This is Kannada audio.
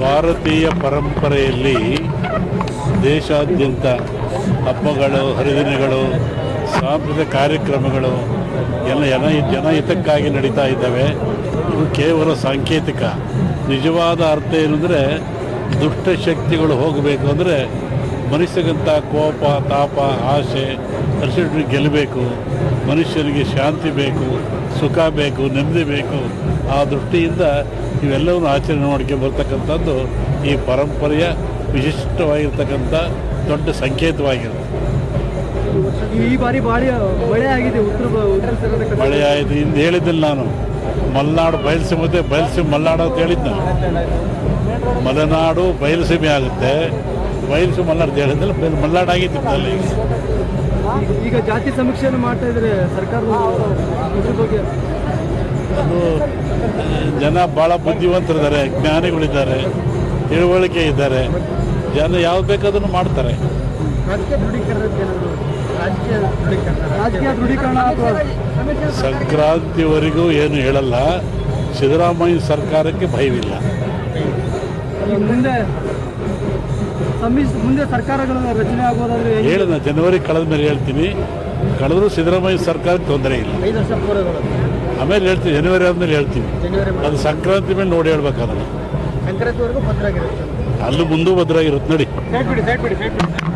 ಭಾರತೀಯ ಪರಂಪರೆಯಲ್ಲಿ ದೇಶಾದ್ಯಂತ ಹಬ್ಬಗಳು, ಹರಿದಿನಗಳು, ಸಾಂಸ್ಕೃತಿಕ ಕಾರ್ಯಕ್ರಮಗಳು ಎಲ್ಲ ಜನ ಜನಹಿತಕ್ಕಾಗಿ ನಡೀತಾ ಇದ್ದಾವೆ. ಇದು ಕೇವಲ ಸಾಂಕೇತಿಕ. ನಿಜವಾದ ಅರ್ಥ ಏನಂದರೆ ದುಷ್ಟಶಕ್ತಿಗಳು ಹೋಗಬೇಕು ಅಂದರೆ ಮನುಷ್ಯಗಂತ ಕೋಪ ತಾಪ ಆಸೆ ಹಸಿರು ಗೆಲ್ಲಬೇಕು ಮನುಷ್ಯನಿಗೆ ಶಾಂತಿ ಬೇಕು ಸುಖ ಬೇಕು ನೆಮ್ಮದಿ ಬೇಕು ಆ ದೃಷ್ಟಿಯಿಂದ ಇವೆಲ್ಲವನ್ನು ಆಚರಣೆ ಮಾಡ್ಕೊಂಡು ಬರ್ತಕ್ಕಂಥದ್ದು ಈ ಪರಂಪರೆಯ ವಿಶಿಷ್ಟವಾಗಿರ್ತಕ್ಕಂಥ ದೊಡ್ಡ ಸಂಕೇತವಾಗಿರುತ್ತೆ. ಈ ಬಾರಿ ಭಾರಿ ಮಳೆ ಆಗಿದೆ ಉತ್ತರ. ಮಳೆ ಆಯಿತು ಇಂದು ಹೇಳಿದ್ದಿಲ್ಲ ನಾನು. ಮಲೆನಾಡು ಬಯಲುಸೀಮೆ ಬಯಲುಸೀಮೆ ಮಲೆನಾಡು ಅಂತ ಹೇಳಿದ್ದೆ ಮಲೆನಾಡು ಬಯಲುಸೀಮೆ ಆಗುತ್ತೆ. ಬಯಲುಸೀಮೆ ಮಲೆನಾಡು ಹೇಳಿದ್ರೆ ಬೇರೆ ಬಯಲು ಮಲೆನಾಡು ಆಗಿತ್ತು ಅಲ್ಲಿ ಈಗ- ಜಾತಿ ಸಮೀಕ್ಷೆಯನ್ನು ಮಾಡ್ತಾ ಇದ್ರೆ ಸರ್ಕಾರ ಅದು ಜನ ಭಾಳ ಬುದ್ಧಿವಂತರಿದ್ದಾರೆ ಜ್ಞಾನಿಗಳಿದ್ದಾರೆ ತಿಳುವಳಿಕೆ ಇದ್ದಾರೆ. ಜನ ಯಾವ್ದು ಬೇಕಾದ್ರೂ ಮಾಡ್ತಾರೆ. ಸಂಕ್ರಾಂತಿವರೆಗೂ ಏನು ಹೇಳಲ್ಲ. ಸಿದ್ದರಾಮಯ್ಯ ಸರ್ಕಾರಕ್ಕೆ ಭಯವಿಲ್ಲ. ಮುಂದೆ ಸರ್ಕಾರಗಳು ರಚನೆ ಆಗೋದಾದ್ರೆ? ಹೇಳಿದ ಜನವರಿ ಕಳೆದ ಮೇಲೆ ಹೇಳ್ತೀನಿ. ಕಳೆದ್ರು ಸಿದ್ದರಾಮಯ್ಯ ಸರ್ಕಾರ ತೊಂದರೆ ಇಲ್ಲ. ಐದು ವರ್ಷ ಆಮೇಲೆ ಹೇಳ್ತೀನಿ ಜನವರಿ ಆದಮೇಲೆ ಹೇಳ್ತೀನಿ. ಜನವರಿ ಅದು ಸಂಕ್ರಾಂತಿ ಮೇಲೆ ನೋಡಿ ಹೇಳ್ಬೇಕಾದ್ರೆ. ಸಂಕ್ರಾಂತಿವರೆಗೂ ಭದ್ರ ಆಗಿರುತ್ತೆ ಅಲ್ಲೂ ಮುಂದೂ ಭದ್ರಾಗಿರುತ್ತೆ ನೋಡಿ. ಸೈಡ್ ಬಿಡಿ ಸೈಡ್ ಬಿಡಿ ಸೈಡ್ ಬಿಡಿ.